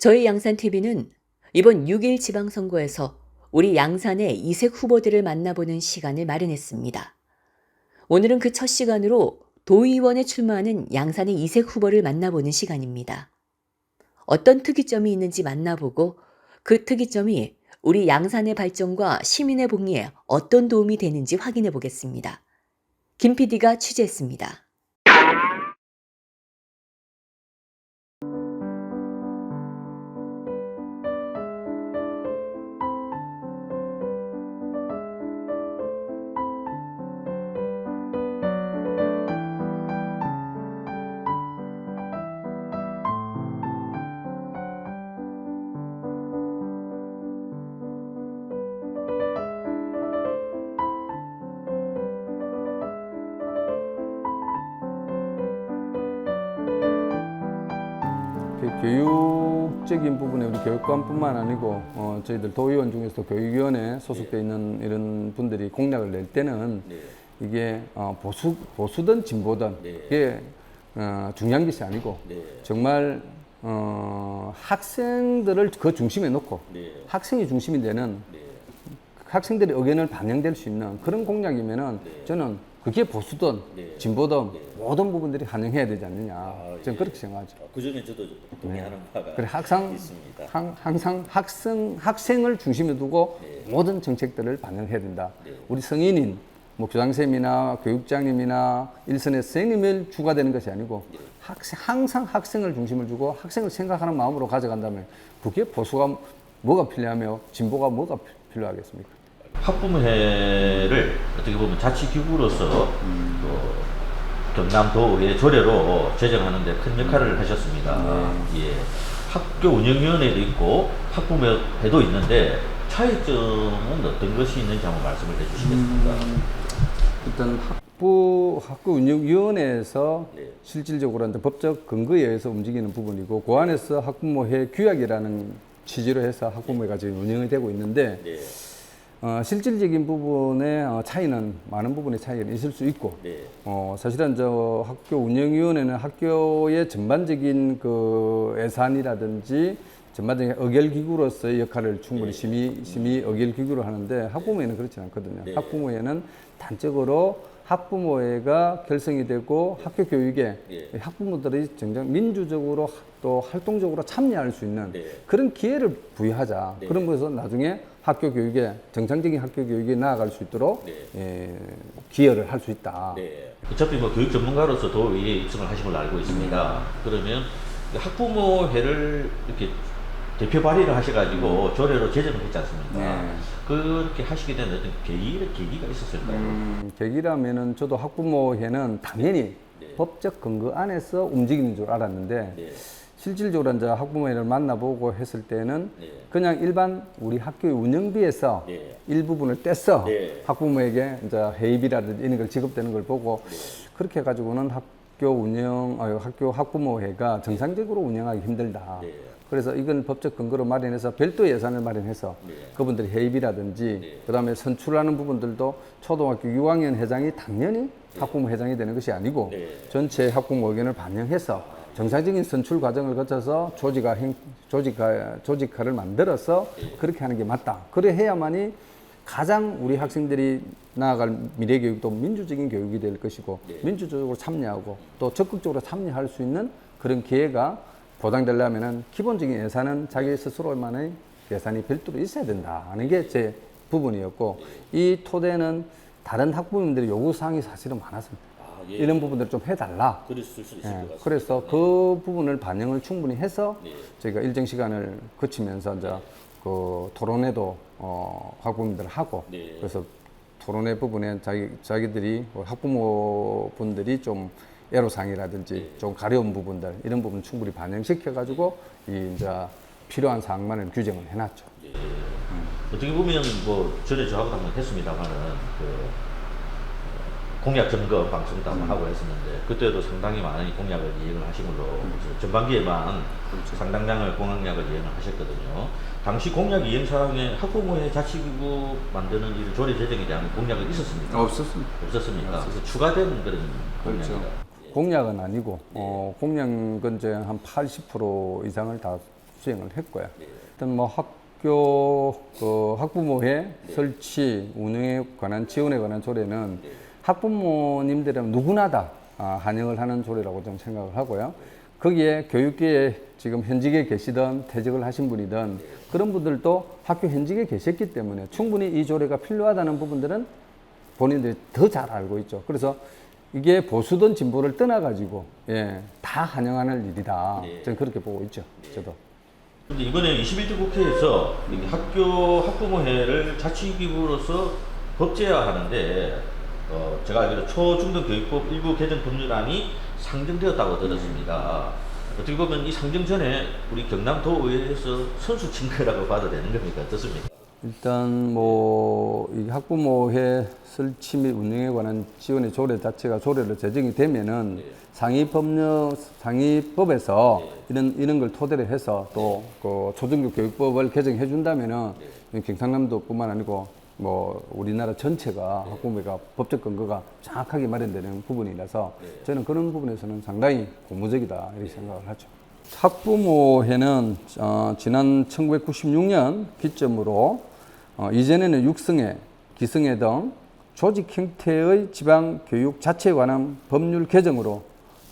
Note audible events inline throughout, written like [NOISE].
저희 양산TV는 이번 6일 지방선거에서 우리 양산의 이색 후보들을 만나보는 시간을 마련했습니다. 오늘은 그 첫 시간으로 도의원에 출마하는 양산의 이색 후보를 만나보는 시간입니다. 어떤 특이점이 있는지 만나보고 그 특이점이 우리 양산의 발전과 시민의 복리에 어떤 도움이 되는지 확인해 보겠습니다. 김 PD가 취재했습니다. 교육적인 부분에 우리 교육관뿐만 아니고 어, 저희들 도의원 중에서 교육위원회에 소속돼 있는 이런 분들이 공약을 낼 때는 네. 이게 어, 보수 보수든 진보든 네. 이게 어, 중요한 것이 아니고 네. 정말 어, 학생들을 그 중심에 놓고 네. 학생이 중심이 되는 네. 학생들의 의견을 반영될 수 있는 그런 공약이면은 저는 그게 보수든 네. 진보든 모든 부분들이 반영해야 되지 않느냐 저는 예. 그렇게 생각하죠. 그 점에 저도 동의하는 바가 그래 항상 있습니다. 항, 항상 학생 학생을 중심에 두고 네. 모든 정책들을 반영해야 된다. 네. 우리 성인인 뭐 교장선생님이나 교육장님이나 일선의 선생님을 주가 되는 것이 아니고 네. 학생 항상 학생을 중심을 두고 학생을 생각하는 마음으로 가져간다면 그게 보수가 뭐가 필요하며 진보가 뭐가 피- 필요하겠습니까? 학부모회를 어떻게 보면 자치기구로서 또 경남도의 조례로 제정하는 데 큰 역할을 하셨습니다. 예. 학교 운영위원회도 있고 학부모회도 있는데 차이점은 어떤 것이 있는지 한번 말씀을 해주시겠습니까? 일단 학부 학교 운영위원회에서 네. 실질적으로 이제 법적 근거에 의해서 움직이는 부분이고 그 안에서 학부모회 규약이라는 취지로 해서 학부모회가 지금 운영이 되고 있는데 네. 어, 실질적인 부분의 어, 차이는 많은 부분의 차이가 있을 수 있고 네. 어, 사실은 저 학교 운영위원회는 학교의 전반적인 그 예산이라든지 전반적인 의결 기구로서의 역할을 충분히 심의, 심의 의결 기구로 하는데 학부모회는 그렇지 않거든요. 네. 학부모회는 단적으로 학부모회가 결성이 되고 학교 교육에 네. 학부모들이 굉장히 민주적으로 또 활동적으로 참여할 수 있는 네. 그런 기회를 부여하자. 네. 그러면서 나중에 학교 교육에 정상적인 학교 교육에 나아갈 수 있도록 네. 예, 기여를 할 수 있다. 네. 어차피 뭐 교육 전문가로서 도의회에 입성을 하신 걸로 알고 있습니다. 그러면 그 학부모회를 이렇게 대표 발의를 하셔가지고 조례로 제정을 했지 않습니까? 네. 그렇게 하시게 된 어떤 계기, 계기가 있었을까요? 음, 계기라면은 저도 학부모회는 당연히 네. 법적 근거 안에서 움직이는 줄 알았는데 네. 실질적으로 이제 학부모회를 만나보고 했을 때는 네. 그냥 일반 우리 학교 운영비에서 네. 일부분을 떼서 네. 학부모에게 이제 회의비라든지 이런 걸 지급되는 걸 보고 네. 그렇게 해가지고는 학교 운영, 아, 학교 학부모회가 정상적으로 운영하기 힘들다. 네. 그래서 이건 법적 근거로 마련해서 별도 예산을 마련해서 네. 그분들이 회의비라든지 네. 그다음에 선출하는 부분들도 초등학교 6학년 회장이 당연히 학부모 회장이 되는 것이 아니고 네. 전체 학부모 의견을 반영해서 정상적인 선출 과정을 거쳐서 조직화 행, 조직화 조직화를 만들어서 네. 그렇게 하는 게 맞다. 그래 해야만이 가장 우리 학생들이 나아갈 미래 교육도 민주적인 교육이 될 것이고 네. 민주적으로 참여하고 또 적극적으로 참여할 수 있는 그런 기회가 보장되려면은 기본적인 예산은 자기 스스로만의 예산이 별도로 있어야 된다 하는 게 제 부분이었고 이 토대는 다른 학부모님들의 요구 사항이 사실은 많았습니다. 아, 예. 이런 부분들을 좀 해달라. 그랬을 수 있을 예, 것 같습니다. 그래서 그 부분을 반영을 충분히 해서 네. 저희가 일정 시간을 거치면서 이제 그 토론회도 어, 학부모님들 하고 네. 그래서 토론회 부분에 자기 자기들이 뭐 학부모 분들이 좀 애로사항이라든지 네. 좀 가려운 부분들 이런 부분 충분히 반영시켜 가지고 이 이제 필요한 사항만을 규정을 해놨죠. 예. 어떻게 보면 뭐 전에 저하고 한번 했습니다만은 그 어, 공약 점검 방송도 음. 한번 하고 했었는데 그때도 상당히 많은 공약을 이행을 하신 걸로 그래서 전반기에만 그렇죠. 상당량의 공약을 이행을 하셨거든요. 당시 공약 이행 사항에 학부모회 자치기구 만드는 이 조례 제정에 대한 공약은 있었습니까? 없었습니다. 없었습니까? 그래서 추가된 그런 그렇죠. 공약이다. 예. 공약은 아니고 어, 공약은 이제 한 80% 이상을 다 수행을 했고요. 일단 뭐 학교 그 학부모회 설치 운영에 관한 지원에 관한 조례는 학부모님들은 누구나 다 아, 환영을 하는 조례라고 좀 생각을 하고요. 거기에 교육계에 지금 현직에 계시던 퇴직을 하신 분이든 그런 분들도 학교 현직에 계셨기 때문에 충분히 이 조례가 필요하다는 부분들은 본인들이 더 잘 알고 있죠. 그래서 이게 보수든 진보를 떠나가지고 예, 다 환영하는 일이다. 저는 그렇게 보고 있죠. 저도. 이번에 21대 국회에서 이 학교 학부모회를 자치기구로서 법제화하는데 어, 제가 알기로 초중등 교육법 일부 개정 법률안이 상정되었다고 들었습니다. 어떻게 보면 이 상정 전에 우리 경남도의회에서 선수 친 거라고 봐도 되는 겁니까? 어떻습니까? 일단 뭐이 학부모회 설치 및 운영에 관한 지원의 조례 자체가 조례로 제정이 되면은 상위 법령 상위법에서 이런 이런 걸 토대로 해서 또그 초등교 교육법을 개정해 준다면은 경상남도뿐만 아니고 뭐 우리나라 전체가 학부모가 법적 근거가 정확하게 마련되는 부분이라서 저는 그런 부분에서는 상당히 고무적이다 이렇게 생각을 하죠. 학부모회는 어, 지난 1996년 기점으로 어, 이전에는 육성회, 기성회 등 조직 형태의 지방 교육 자체에 관한 법률 개정으로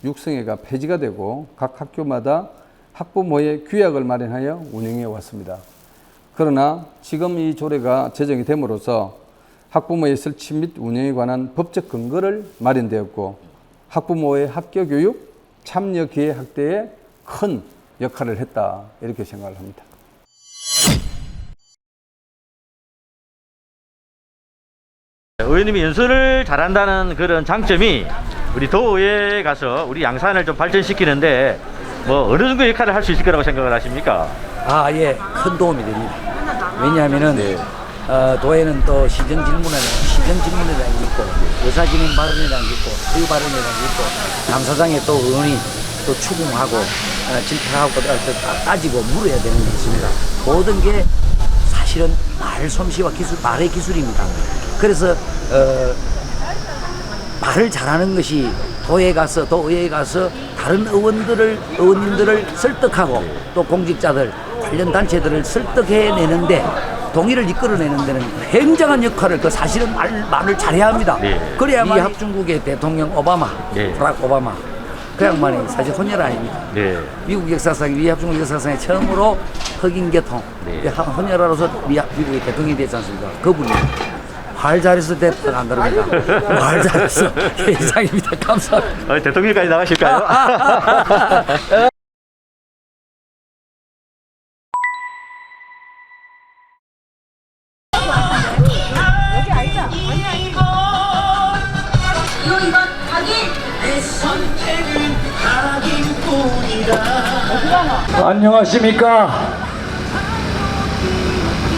육성회가 폐지가 되고 각 학교마다 학부모의 규약을 마련하여 운영해 왔습니다. 그러나 지금 이 조례가 제정이 됨으로써 학부모의 설치 및 운영에 관한 법적 근거를 마련되었고 학부모의 학교 교육 참여 기회 확대에 큰 역할을 했다 이렇게 생각을 합니다. 의원님이 연설을 잘한다는 그런 장점이 우리 도의회에 가서 우리 양산을 좀 발전시키는데 뭐 어느 정도 역할을 할 수 있을 거라고 생각을 하십니까? 아, 예, 큰 도움이 됩니다. 왜냐하면은, 어, 도에는 또 시정 질문에는 시정 질문이라는 게 있고, 의사 진행 발언이라는 게 있고, 수유 발언이라는 게 있고, 감사장에 또 의원이 또 추궁하고, 어, 질타하고, 또 따- 따지고 물어야 되는 게 있습니다. 모든 게 사실은 말 솜씨와 기술, 말의 기술입니다. 그래서, 어, 말을 잘하는 것이 도에 가서 도의회에 가서 다른 의원들을 의원님들을 설득하고 또 공직자들 관련 단체들을 설득해내는데 동의를 이끌어내는 데는 굉장한 역할을 그 사실은 말, 말을 잘해야 합니다. 네. 그래야만 이 합중국의 대통령 오바마, 네. 브락 오바마 그 양반이 사실 혼혈 아닙니까? 네. 미국 역사상 위합중국 역사상에 처음으로 흑인 계통 네. 혼혈아로서 미, 미국의 대통령이 됐지 않습니까? 그분이 말 잘해서 됐다 안 다릅니다. [LAUGHS] 말 잘해서 [LAUGHS] 이상입니다. 감사합니다. 어, 대통령까지 나가실까요? [LAUGHS] 안녕하십니까.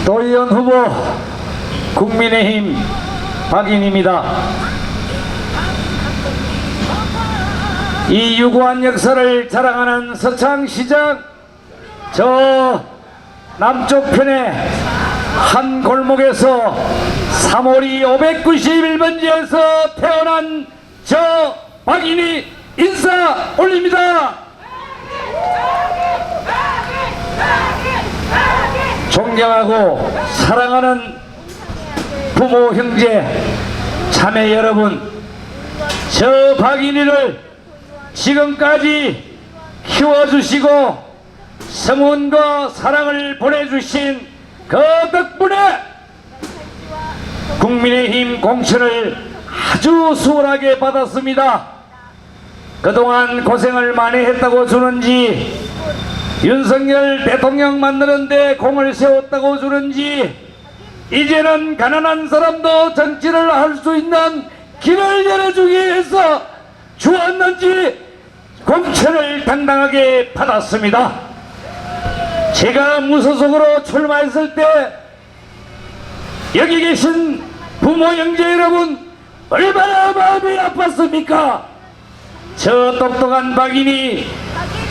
도의원 후보 국민의힘 박인입니다. 이 유구한 역사를 자랑하는 서창시장 저 남쪽 편에 한 골목에서 3월이 591번지에서 태어난 저 박인이 인사 올립니다. 존경하고 사랑하는 부모 형제 자매 여러분 저 박인희를 지금까지 키워주시고 성원과 사랑을 보내주신 그 덕분에 국민의힘 공천을 아주 수월하게 받았습니다 그동안 고생을 많이 했다고 주는지 윤석열 대통령 만드는데 공을 세웠다고 주는지 이제는 가난한 사람도 정치를 할 수 있는 길을 열어주기 위해서 주었는지 공천을 당당하게 받았습니다. 제가 무소속으로 출마했을 때 여기 계신 부모 형제 여러분 얼마나 마음이 아팠습니까? 저 똑똑한 박인이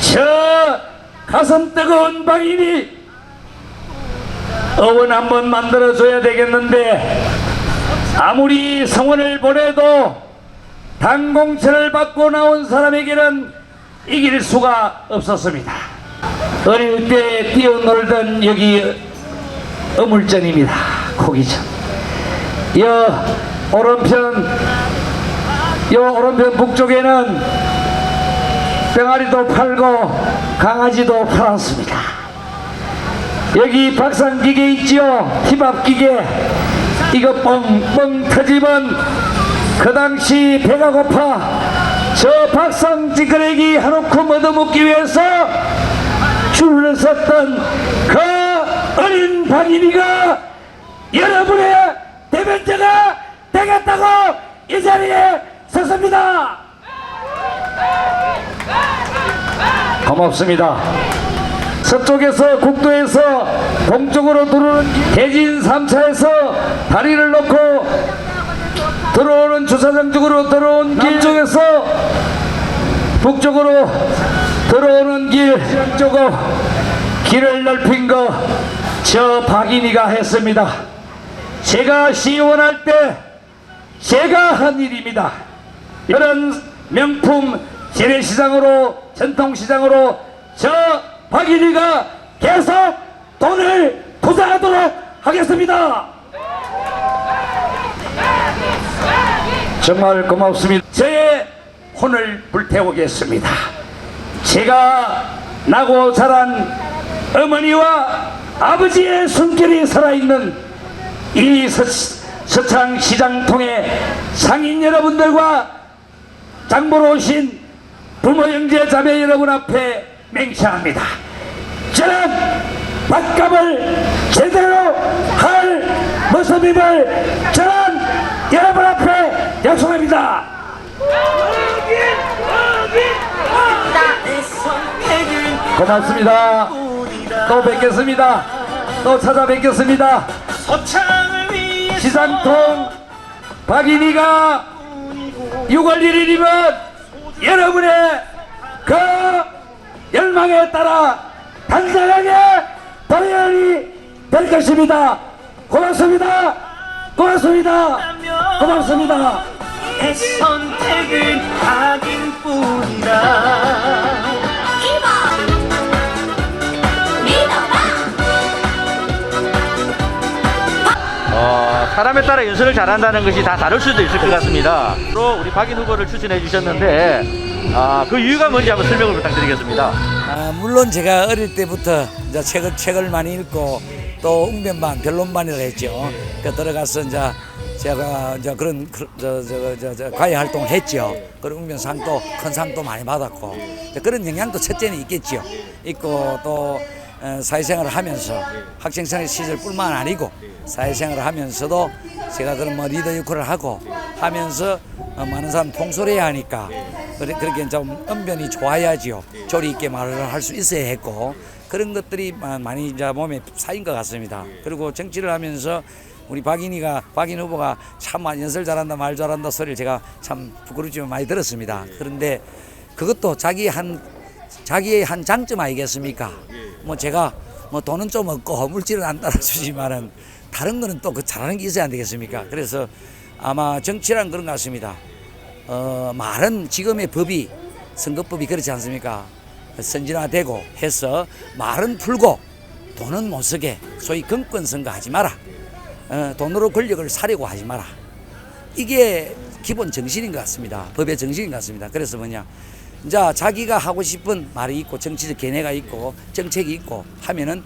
저 가슴 뜨거운 박인이 어원 한번 만들어줘야 되겠는데 아무리 성원을 보내도 당공천을 받고 나온 사람에게는 이길 수가 없었습니다. 어릴 때 뛰어놀던 여기 어물전입니다. 고기전. 여 오른편 요 오른편 북쪽에는 병아리도 팔고 강아지도 팔았습니다. 여기 박상기계 있지요? 힙합기계. 이거 뻥뻥 터지면 그 당시 배가 고파 저 박상 찌끄레기 한옥코 얻어먹기 위해서 줄을 섰던 그 어린 박인이가 여러분의 대변자가 되겠다고 이 자리에 섰습니다. 고맙습니다. 서쪽에서 국도에서 동쪽으로 들어오는 길, 대진 3차에서 다리를 놓고 들어오는 주차장 쪽으로 들어온 길 쪽에서 북쪽으로 들어오는 길 쪽으로 길을 넓힌 거 저 박인이가 했습니다. 제가 시원할 때 제가 한 일입니다. 이런 명품 재래시장으로 전통시장으로 저 박인이가 계속 돈을 투자하도록 하겠습니다. 정말 고맙습니다. 저의 혼을 불태우겠습니다. 제가 나고 자란 어머니와 아버지의 숨결이 살아있는 이 서, 서창 시장통의 상인 여러분들과 장보러 오신 부모 형제 자매 여러분 앞에 맹세합니다. 저는 밥값을 제대로 할 모습임을 저는 여러분 앞에 약속합니다. 고맙습니다. 또 뵙겠습니다. 또 찾아뵙겠습니다. 시장통 박인이가 6월 1일이면 여러분의 그 열망에 따라 단단하게 발현이 될 것입니다. 고맙습니다. 고맙습니다. 고맙습니다. 내 선택은 각인뿐이다 사람에 따라 연설을 잘한다는 것이 다 다를 수도 있을 것 같습니다. 또 우리 박인 후보를 추천해 주셨는데 아, 그 이유가 뭔지 한번 설명을 부탁드리겠습니다. 아, 물론 제가 어릴 때부터 이제 책을 책을 많이 읽고 또 웅변반 변론반이라 했죠. 그 들어가서 이제 제가 이제 그런 그- 저, 저, 저, 저, 과외 활동을 했죠. 그런 웅변상도 큰 상도 많이 받았고 그런 영향도 첫째는 있겠죠. 있고 또 어, 사회생활을 하면서 학생생 시절뿐만 아니고 사회생활을 하면서도 제가 그런 뭐 리더 역할을 하고 하면서 어, 많은 사람 통솔해야 하니까 그렇게 좀 언변이 좋아야지요. 조리 있게 말을 할 수 있어야 했고 그런 것들이 마- 많이 이제 몸에 쌓인 것 같습니다. 그리고 정치를 하면서 우리 박인이가 박인 후보가 참 연설 잘한다 말 잘한다 소리를 제가 참 부끄럽지만 많이 들었습니다. 그런데 그것도 자기 한 자기의 한 장점 아니겠습니까? 뭐 제가 뭐 돈은 좀 없고 물질은 안 따라주지만은 다른 거는 또 그 잘하는 게 있어야 안 되겠습니까? 그래서 아마 정치란 그런 것 같습니다. 어, 말은 지금의 법이 선거법이 그렇지 않습니까? 선진화되고 해서 말은 풀고 돈은 못 쓰게 소위 금권 선거 하지 마라. 어, 돈으로 권력을 사려고 하지 마라. 이게 기본 정신인 것 같습니다. 법의 정신인 것 같습니다. 그래서 뭐냐. 이제 자기가 하고 싶은 말이 있고 정치적 견해가 있고 정책이 있고 하면은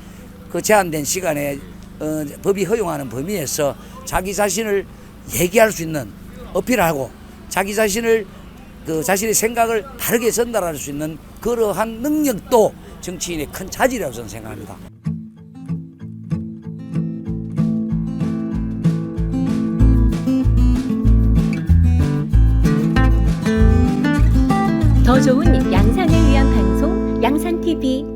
그 제한된 시간에 어, 법이 허용하는 범위에서 자기 자신을 얘기할 수 있는 어필하고 자기 자신을 그 자신의 생각을 다르게 전달할 수 있는 그러한 능력도 정치인의 큰 차질이라고 저는 생각합니다. 더